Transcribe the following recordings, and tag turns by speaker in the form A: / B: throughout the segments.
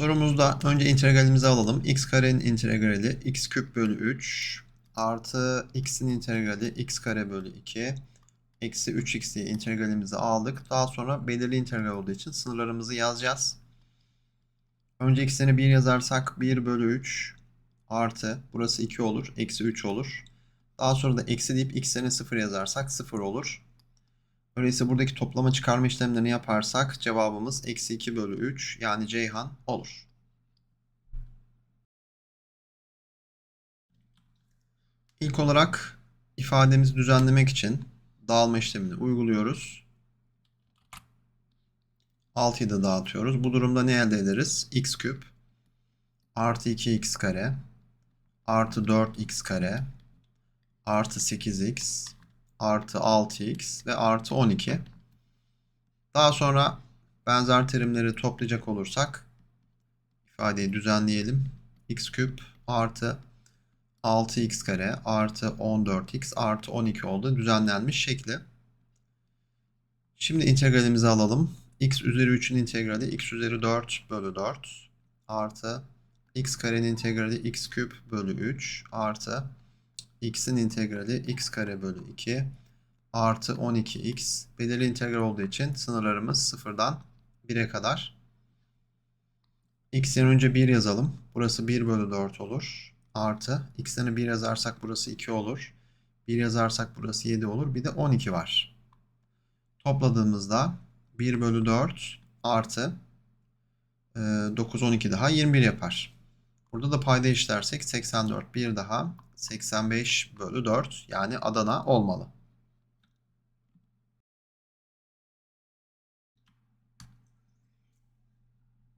A: Sorumuzda önce integralimizi alalım. x karenin integrali x küp bölü 3 artı x'in integrali x kare bölü 2 eksi 3x diye integralimizi aldık. Daha sonra belirli integral olduğu için sınırlarımızı yazacağız. Önce x'ini 1 yazarsak 1 bölü 3 artı burası 2 olur. Eksi 3 olur. Daha sonra da eksi deyip x'ini 0 yazarsak 0 olur. Öyleyse buradaki toplama çıkarma işlemlerini yaparsak cevabımız eksi 2 bölü 3 yani Ceyhan olur. İlk olarak ifademizi düzenlemek için dağılma işlemini uyguluyoruz. 6'yı da dağıtıyoruz. Bu durumda ne elde ederiz? x küp artı 2x kare artı 4x kare artı 8x artı 6x ve artı 12. Daha sonra benzer terimleri toplayacak olursak ifadeyi düzenleyelim. x küp artı 6x kare artı 14x artı 12 oldu. Düzenlenmiş şekli. Şimdi integralimizi alalım. x üzeri 3'ün integrali x üzeri 4 bölü 4 artı x karenin integrali x küp bölü 3 artı x'in integrali x kare bölü 2 artı 12x belirli integral olduğu için sınırlarımız sıfırdan 1'e kadar. x'in önce 1 yazalım. Burası 1 bölü 4 olur. Artı x'ini 1 yazarsak burası 2 olur. 1 yazarsak burası 7 olur. Bir de 12 var. Topladığımızda 1 bölü 4 artı 9 12 daha 21 yapar. Burada da payda işlersek 84 bir daha 85 bölü 4 yani Adana olmalı.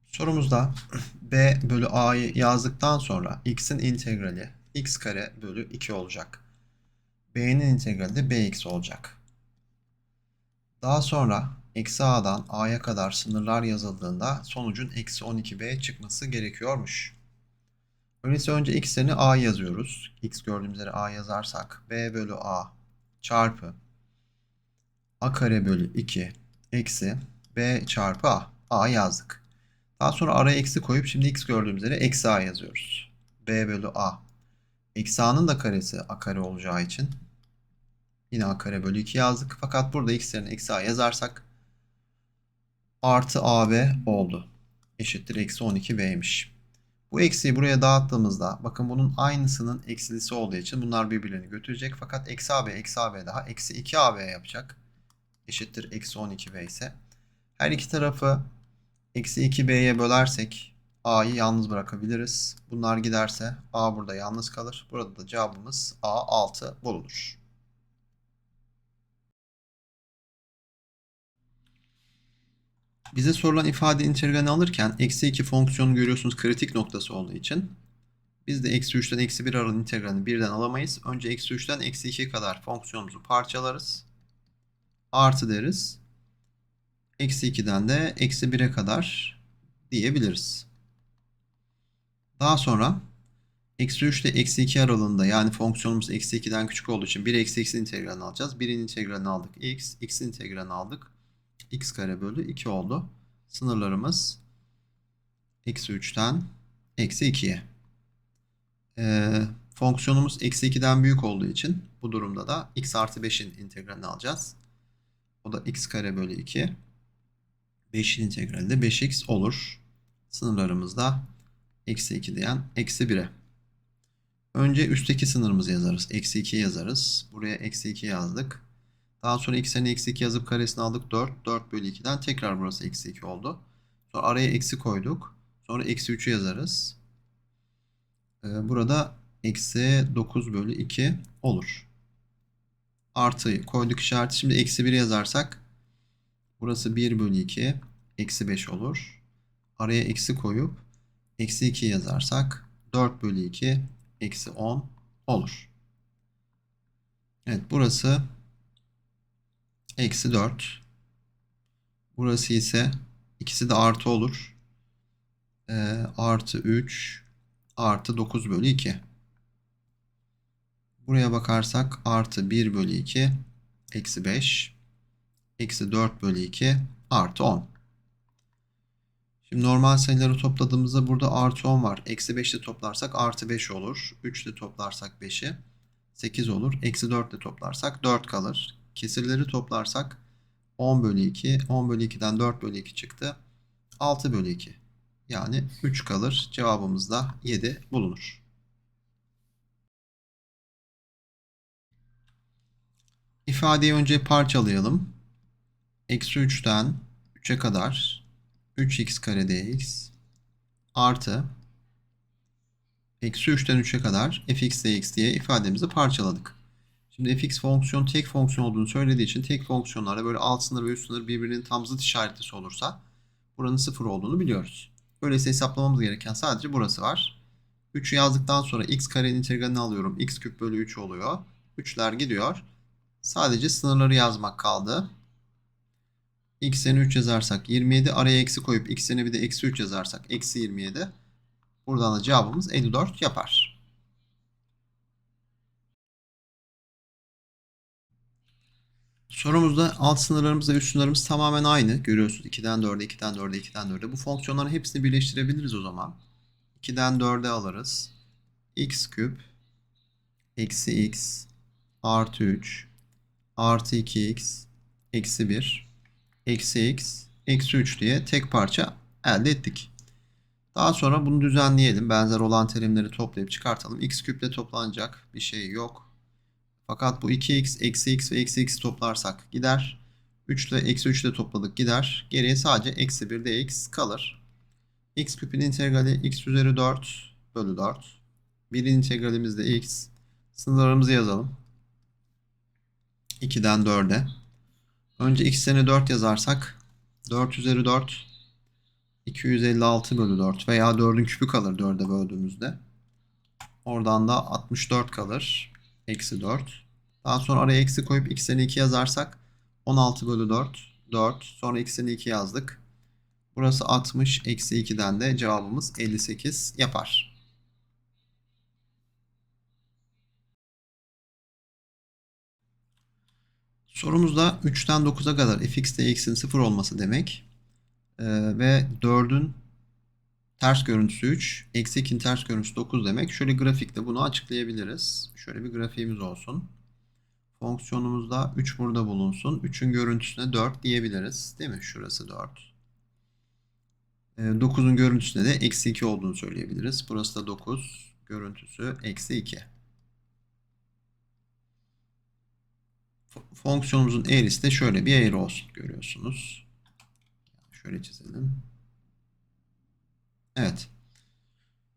A: Sorumuzda b bölü a'yı yazdıktan sonra x'in integrali x kare bölü 2 olacak. b'nin integrali de bx olacak. Daha sonra eksi a'dan a'ya kadar sınırlar yazıldığında sonucun eksi 12b çıkması gerekiyormuş. Öyleyse önce x'lerini a yazıyoruz. x gördüğümüz yere a yazarsak b bölü a çarpı a kare bölü 2 eksi b çarpı a. a yazdık. Daha sonra araya eksi koyup şimdi x gördüğümüz yere eksi a yazıyoruz. b bölü a. Eksi a'nın da karesi a kare olacağı için yine a kare bölü 2 yazdık. Fakat burada x yerine eksi a yazarsak artı ab oldu. Eşittir eksi 12b'ymiş. Bu eksiyi buraya dağıttığımızda bakın bunun aynısının eksilisi olduğu için bunlar birbirlerini götürecek. Fakat eksi AB eksi AB daha eksi 2AB yapacak. Eşittir eksi 12B ise. Her iki tarafı eksi 2B'ye bölersek A'yı yalnız bırakabiliriz. Bunlar giderse A burada yalnız kalır. Burada da cevabımız A6 bulunur. Bize sorulan ifade integralini alırken eksi 2 fonksiyonu görüyorsunuz kritik noktası olduğu için. Biz de eksi 3'ten eksi 1 aralığın integralini birden alamayız. Önce eksi 3'ten eksi 2 kadar fonksiyonumuzu parçalarız. Artı deriz. Eksi 2'den de eksi 1'e kadar diyebiliriz. Daha sonra eksi 3 ile eksi 2 aralığında yani fonksiyonumuz eksi 2'den küçük olduğu için 1 eksi x'in integralini alacağız. 1'in integralini aldık x, x'in integralini aldık x kare bölü 2 oldu. Sınırlarımız eksi 3'ten eksi 2'ye. Ee, fonksiyonumuz eksi 2'den büyük olduğu için bu durumda da x artı 5'in integralini alacağız. O da x kare bölü 2. 5'in integrali de 5x olur. Sınırlarımız da eksi 2 diyen eksi 1'e. Önce üstteki sınırımızı yazarız. Eksi 2 yazarız. Buraya eksi 2 yazdık. Daha sonra x'e eksi 2 yazıp karesini aldık 4. 4 bölü 2'den tekrar burası eksi 2 oldu. Sonra araya eksi koyduk. Sonra eksi 3'ü yazarız. Ee, burada eksi 9 bölü 2 olur. Artı koyduk işareti. Şimdi eksi 1 yazarsak burası 1 bölü 2 eksi 5 olur. Araya eksi koyup eksi 2 yazarsak 4 bölü 2 eksi 10 olur. Evet burası Eksi 4. Burası ise ikisi de artı olur. E, artı 3 artı 9 bölü 2. Buraya bakarsak artı 1 bölü 2 eksi 5 eksi 4 bölü 2 artı 10. Şimdi normal sayıları topladığımızda burada artı 10 var. Eksi 5 ile toplarsak artı 5 olur. 3 ile toplarsak 5'i 8 olur. Eksi 4 ile toplarsak 4 kalır. Kesirleri toplarsak 10 bölü 2. 10 bölü 2'den 4 bölü 2 çıktı. 6 bölü 2. Yani 3 kalır. Cevabımız da 7 bulunur. İfadeyi önce parçalayalım. Eksi 3'ten 3'e kadar 3x kare dx artı eksi 3'ten 3'e kadar fx dx diye ifademizi parçaladık. Şimdi fx fonksiyon tek fonksiyon olduğunu söylediği için tek fonksiyonlarda böyle alt sınır ve üst sınır birbirinin tam zıt işaretlisi olursa buranın sıfır olduğunu biliyoruz. Öyleyse hesaplamamız gereken sadece burası var. 3'ü yazdıktan sonra x karenin integralini alıyorum. x küp bölü 3 oluyor. 3'ler gidiyor. Sadece sınırları yazmak kaldı. x'ini 3 yazarsak 27. Araya eksi koyup x'ini bir de eksi 3 yazarsak eksi 27. Buradan da cevabımız 54 yapar. Sorumuzda alt sınırlarımızla üst sınırlarımız tamamen aynı. Görüyorsunuz 2'den 4'e, 2'den 4'e, 2'den 4'e. Bu fonksiyonların hepsini birleştirebiliriz o zaman. 2'den 4'e alırız. x küp eksi x artı 3 artı 2x eksi 1 eksi x eksi 3 diye tek parça elde ettik. Daha sonra bunu düzenleyelim. Benzer olan terimleri toplayıp çıkartalım. x küple toplanacak bir şey yok. Fakat bu 2x, eksi x ve eksi x toplarsak gider. 3 ile eksi 3 ile topladık gider. Geriye sadece eksi 1 dx kalır. x küpün integrali x üzeri 4 bölü 4. 1'in integralimiz de x. Sınırlarımızı yazalım. 2'den 4'e. Önce x'ini 4 yazarsak 4 üzeri 4 256 bölü 4 veya 4'ün küpü kalır 4'e böldüğümüzde. Oradan da 64 kalır. Eksi 4. Daha sonra araya eksi koyup x'ini 2 yazarsak 16 bölü 4. 4. Sonra x'ini 2 yazdık. Burası 60. Eksi 2'den de cevabımız 58 yapar. Sorumuzda 3'ten 9'a kadar fx de x'in 0 olması demek. Ee, ve 4'ün ters görüntüsü 3, eksi 2'nin ters görüntüsü 9 demek. Şöyle grafikte bunu açıklayabiliriz. Şöyle bir grafiğimiz olsun. Fonksiyonumuzda 3 burada bulunsun. 3'ün görüntüsüne 4 diyebiliriz. Değil mi? Şurası 4. 9'un görüntüsüne de eksi 2 olduğunu söyleyebiliriz. Burası da 9. Görüntüsü eksi 2. Fonksiyonumuzun eğrisi de şöyle bir eğri olsun. Görüyorsunuz. Şöyle çizelim. Evet.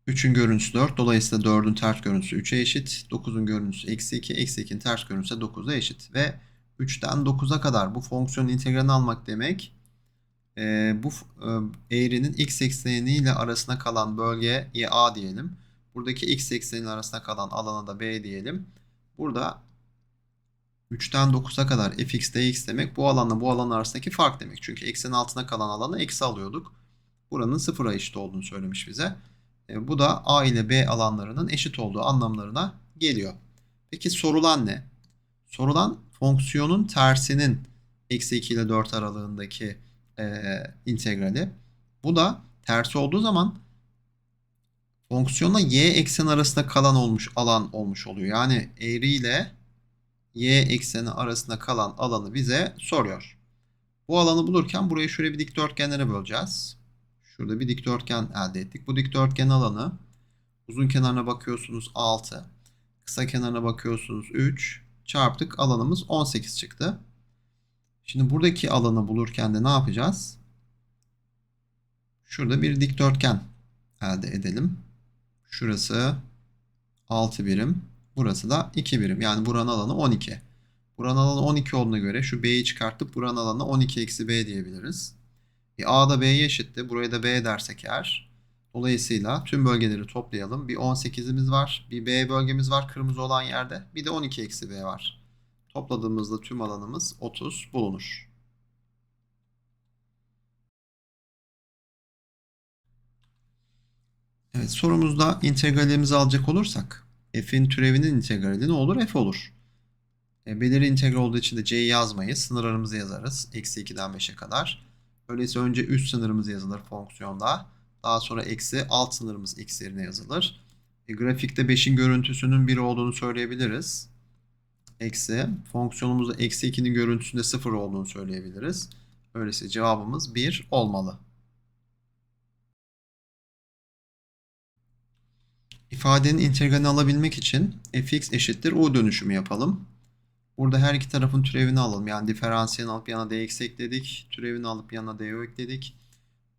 A: 3'ün görüntüsü 4. Dolayısıyla 4'ün ters görüntüsü 3'e eşit. 9'un görüntüsü eksi 2. Eksi 2'nin ters görüntüsü 9'a eşit. Ve 3'ten 9'a kadar bu fonksiyonun integralini almak demek e, bu e, eğrinin x ekseni ile arasında kalan bölgeye A diyelim. Buradaki x ekseni arasında kalan alana da B diyelim. Burada 3'ten 9'a kadar fx dx demek bu alanla bu alan arasındaki fark demek. Çünkü eksenin altına kalan alana eksi alıyorduk. Buranın sıfıra eşit olduğunu söylemiş bize. E, bu da a ile b alanlarının eşit olduğu anlamlarına geliyor. Peki sorulan ne? Sorulan fonksiyonun tersinin eksi 2 ile 4 aralığındaki e, integrali. Bu da tersi olduğu zaman fonksiyonla y eksen arasında kalan olmuş alan olmuş oluyor. Yani eğri ile y ekseni arasında kalan alanı bize soruyor. Bu alanı bulurken burayı şöyle bir dikdörtgenlere böleceğiz. Şurada bir dikdörtgen elde ettik. Bu dikdörtgen alanı uzun kenarına bakıyorsunuz 6. Kısa kenarına bakıyorsunuz 3. Çarptık alanımız 18 çıktı. Şimdi buradaki alanı bulurken de ne yapacağız? Şurada bir dikdörtgen elde edelim. Şurası 6 birim. Burası da 2 birim. Yani buranın alanı 12. Buranın alanı 12 olduğuna göre şu B'yi çıkartıp buranın alanı 12 eksi B diyebiliriz. E, A da B'ye eşitti. Burayı da B dersek eğer. Dolayısıyla tüm bölgeleri toplayalım. Bir 18'imiz var. Bir B bölgemiz var kırmızı olan yerde. Bir de 12 eksi B var. Topladığımızda tüm alanımız 30 bulunur. Evet sorumuzda integralimizi alacak olursak f'in türevinin integrali ne olur? f olur. E, belirli integral olduğu için de c'yi yazmayız. Sınırlarımızı yazarız. Eksi 2'den 5'e kadar. Öyleyse önce üst sınırımız yazılır fonksiyonda. Daha sonra eksi alt sınırımız x yerine yazılır. E, grafikte 5'in görüntüsünün 1 olduğunu söyleyebiliriz. Eksi fonksiyonumuzda eksi 2'nin görüntüsünde 0 olduğunu söyleyebiliriz. Öyleyse cevabımız 1 olmalı. İfadenin integralini alabilmek için fx eşittir u dönüşümü yapalım. Burada her iki tarafın türevini alalım. Yani diferansiyelini alıp yana dx ekledik. Türevini alıp yana du ekledik.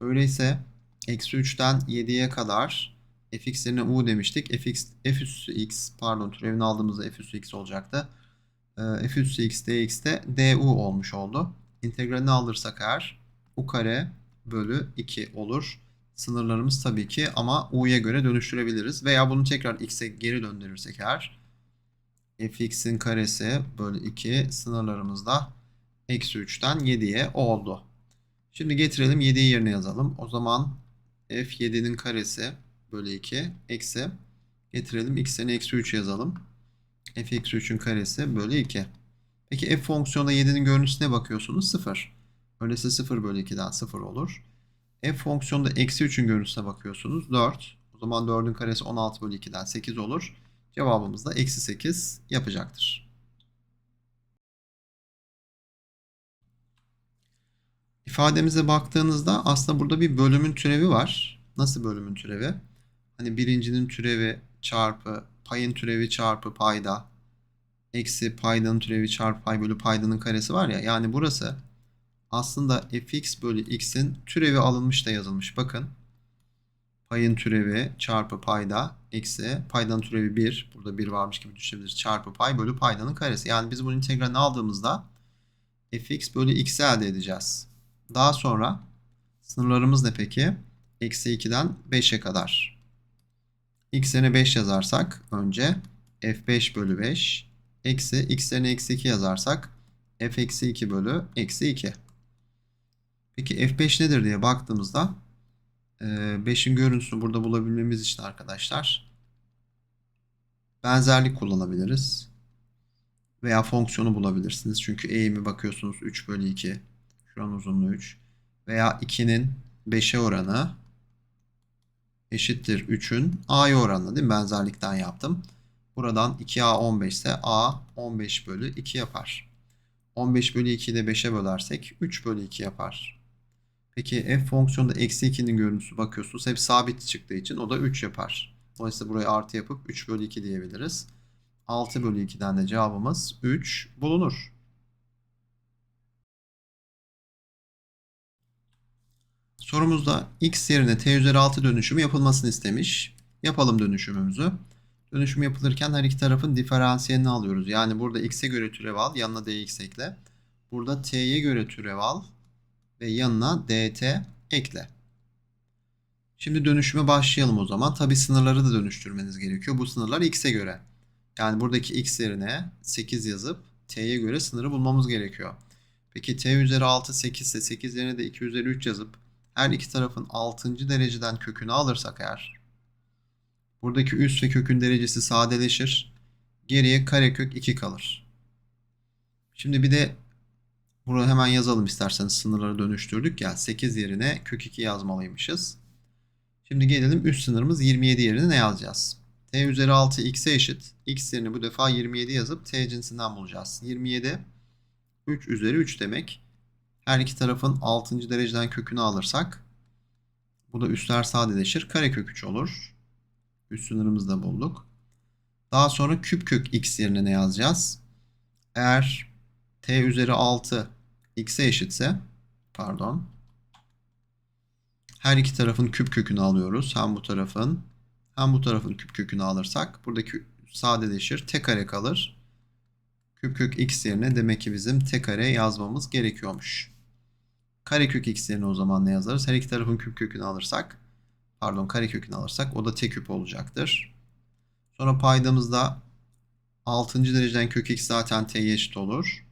A: Öyleyse eksi 3'ten 7'ye kadar fx yerine u demiştik. fx, f üssü x pardon türevini aldığımızda f üssü x olacaktı. Ee, f üssü x dx de du olmuş oldu. İntegralini alırsak eğer u kare bölü 2 olur. Sınırlarımız tabii ki ama u'ya göre dönüştürebiliriz. Veya bunu tekrar x'e geri döndürürsek eğer fx'in karesi bölü 2 sınırlarımız da eksi 3'ten 7'ye oldu. Şimdi getirelim 7'yi yerine yazalım. O zaman f7'nin karesi bölü 2 eksi getirelim x'ini eksi 3 yazalım. f eksi 3'ün karesi bölü 2. Peki f fonksiyonda 7'nin görüntüsüne bakıyorsunuz 0. Öyleyse 0 bölü 2'den 0 olur. f fonksiyonda eksi 3'ün görüntüsüne bakıyorsunuz 4. O zaman 4'ün karesi 16 bölü 2'den 8 olur. Cevabımız da eksi 8 yapacaktır. İfademize baktığınızda aslında burada bir bölümün türevi var. Nasıl bölümün türevi? Hani birincinin türevi çarpı payın türevi çarpı payda eksi paydanın türevi çarpı pay bölü paydanın karesi var ya. Yani burası aslında fx bölü x'in türevi alınmış da yazılmış. Bakın payın türevi çarpı payda eksi paydanın türevi 1. Burada 1 varmış gibi düşünebiliriz. Çarpı pay bölü paydanın karesi. Yani biz bunun integralini aldığımızda fx bölü x elde edeceğiz. Daha sonra sınırlarımız ne peki? Eksi 2'den 5'e kadar. x yerine 5 yazarsak önce f5 bölü 5 eksi x yerine eksi 2 yazarsak f eksi 2 bölü eksi 2. Peki f5 nedir diye baktığımızda 5'in görüntüsünü burada bulabilmemiz için arkadaşlar benzerlik kullanabiliriz. Veya fonksiyonu bulabilirsiniz. Çünkü eğimi bakıyorsunuz 3 bölü 2. Şuranın uzunluğu 3. Veya 2'nin 5'e oranı eşittir 3'ün a'ya oranı değil mi? Benzerlikten yaptım. Buradan 2a 15 ise a 15 bölü 2 yapar. 15 bölü 2'yi de 5'e bölersek 3 bölü 2 yapar. Peki f fonksiyonunda eksi 2'nin görüntüsü bakıyorsunuz. Hep sabit çıktığı için o da 3 yapar. Dolayısıyla buraya artı yapıp 3 bölü 2 diyebiliriz. 6 bölü 2'den de cevabımız 3 bulunur. Sorumuzda x yerine t üzeri 6 dönüşümü yapılmasını istemiş. Yapalım dönüşümümüzü. Dönüşüm yapılırken her iki tarafın diferansiyelini alıyoruz. Yani burada x'e göre türev al, yanına dx ekle. Burada t'ye göre türev al ve yanına dt ekle. Şimdi dönüşüme başlayalım o zaman. Tabi sınırları da dönüştürmeniz gerekiyor. Bu sınırlar x'e göre. Yani buradaki x yerine 8 yazıp t'ye göre sınırı bulmamız gerekiyor. Peki t üzeri 6 8 ise 8 yerine de 2 üzeri 3 yazıp her iki tarafın 6. dereceden kökünü alırsak eğer buradaki üst ve kökün derecesi sadeleşir. Geriye karekök 2 kalır. Şimdi bir de bunu hemen yazalım isterseniz sınırları dönüştürdük ya 8 yerine kök 2 yazmalıymışız. Şimdi gelelim üst sınırımız 27 yerine ne yazacağız? t üzeri 6 x'e eşit. x yerine bu defa 27 yazıp t cinsinden bulacağız. 27 3 üzeri 3 demek. Her iki tarafın 6. dereceden kökünü alırsak bu da üstler sadeleşir. Karekök 3 olur. Üst sınırımızı da bulduk. Daha sonra küp kök x yerine ne yazacağız? Eğer t üzeri 6 x'e eşitse pardon her iki tarafın küp kökünü alıyoruz. Hem bu tarafın hem bu tarafın küp kökünü alırsak buradaki sadeleşir. T kare kalır. Küp kök x yerine demek ki bizim t kare yazmamız gerekiyormuş. Karekök x yerine o zaman ne yazarız? Her iki tarafın küp kökünü alırsak pardon karekökünü alırsak o da t küp olacaktır. Sonra paydamızda 6. dereceden kök x zaten t'ye eşit olur.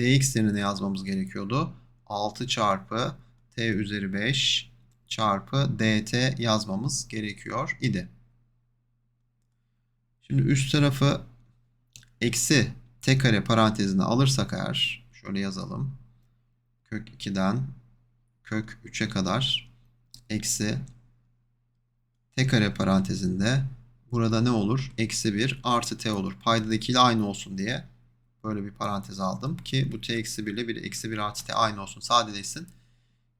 A: Dx yerine ne yazmamız gerekiyordu? 6 çarpı t üzeri 5 çarpı dt yazmamız gerekiyor idi. Şimdi üst tarafı eksi t kare parantezine alırsak eğer şöyle yazalım. Kök 2'den kök 3'e kadar eksi t kare parantezinde burada ne olur? Eksi 1 artı t olur. Paydadakiyle aynı olsun diye böyle bir parantez aldım ki bu t eksi 1 ile 1 eksi 1 artı t aynı olsun sadeleşsin.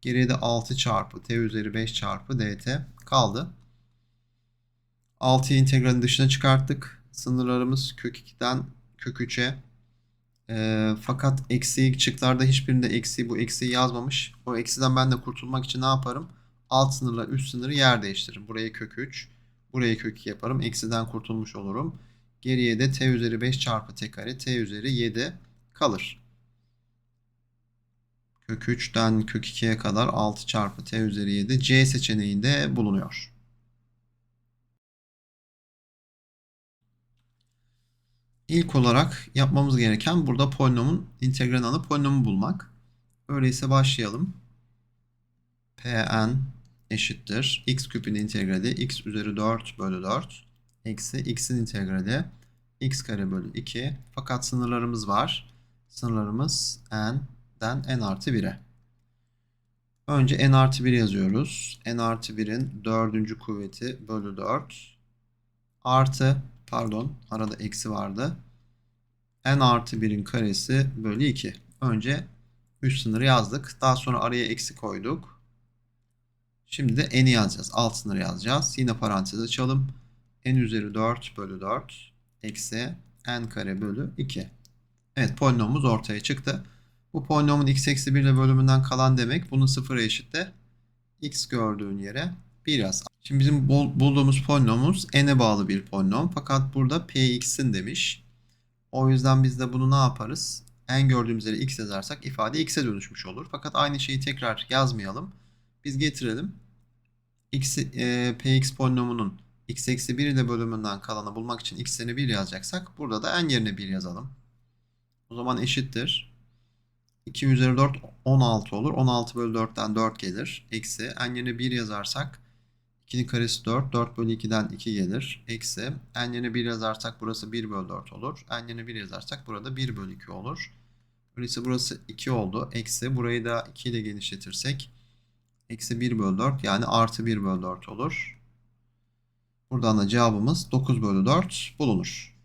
A: Geriye de 6 çarpı t üzeri 5 çarpı dt kaldı. 6'yı integralin dışına çıkarttık. Sınırlarımız kök 2'den kök 3'e. Ee, fakat eksiği çıklarda hiçbirinde eksiği bu eksiği yazmamış. O eksiden ben de kurtulmak için ne yaparım? Alt sınırla üst sınırı yer değiştiririm. Buraya kök 3. Buraya kök 2 yaparım. Eksiden kurtulmuş olurum. Geriye de t üzeri 5 çarpı t kare t üzeri 7 kalır. Kök 3'ten kök 2'ye kadar 6 çarpı t üzeri 7 C seçeneğinde bulunuyor. İlk olarak yapmamız gereken burada polinomun integralini alıp polinomu bulmak. Öyleyse başlayalım. Pn eşittir. x küpün integrali x üzeri 4 bölü 4 eksi x'in integrali x kare bölü 2. Fakat sınırlarımız var. Sınırlarımız n'den n artı 1'e. Önce n artı 1 yazıyoruz. n artı 1'in dördüncü kuvveti bölü 4 artı pardon arada eksi vardı. n artı 1'in karesi bölü 2. Önce üst sınırı yazdık. Daha sonra araya eksi koyduk. Şimdi de n'i yazacağız. Alt sınırı yazacağız. Yine parantez açalım. N üzeri 4 bölü 4 eksi n kare bölü 2. Evet polinomumuz ortaya çıktı. Bu polinomun x eksi 1 ile bölümünden kalan demek. Bunu sıfıra eşitle x gördüğün yere 1 yaz. Şimdi bizim bulduğumuz polinomumuz n'e bağlı bir polinom. Fakat burada px'in demiş. O yüzden biz de bunu ne yaparız? n gördüğümüz yere x yazarsak ifade x'e dönüşmüş olur. Fakat aynı şeyi tekrar yazmayalım. Biz getirelim. X, e, px polinomunun x eksi 1 ile bölümünden kalanı bulmak için x'ini 1 yazacaksak burada da n yerine 1 yazalım. O zaman eşittir. 2 üzeri 4 16 olur. 16 bölü 4'ten 4 gelir. Eksi n yerine 1 yazarsak 2'nin karesi 4. 4 bölü 2'den 2 gelir. Eksi n yerine 1 yazarsak burası 1 bölü 4 olur. n yerine 1 yazarsak burada 1 bölü 2 olur. Öyleyse burası 2 oldu. Eksi burayı da 2 ile genişletirsek eksi 1 bölü 4 yani artı 1 bölü 4 olur. Buradan da cevabımız 9 bölü 4 bulunur.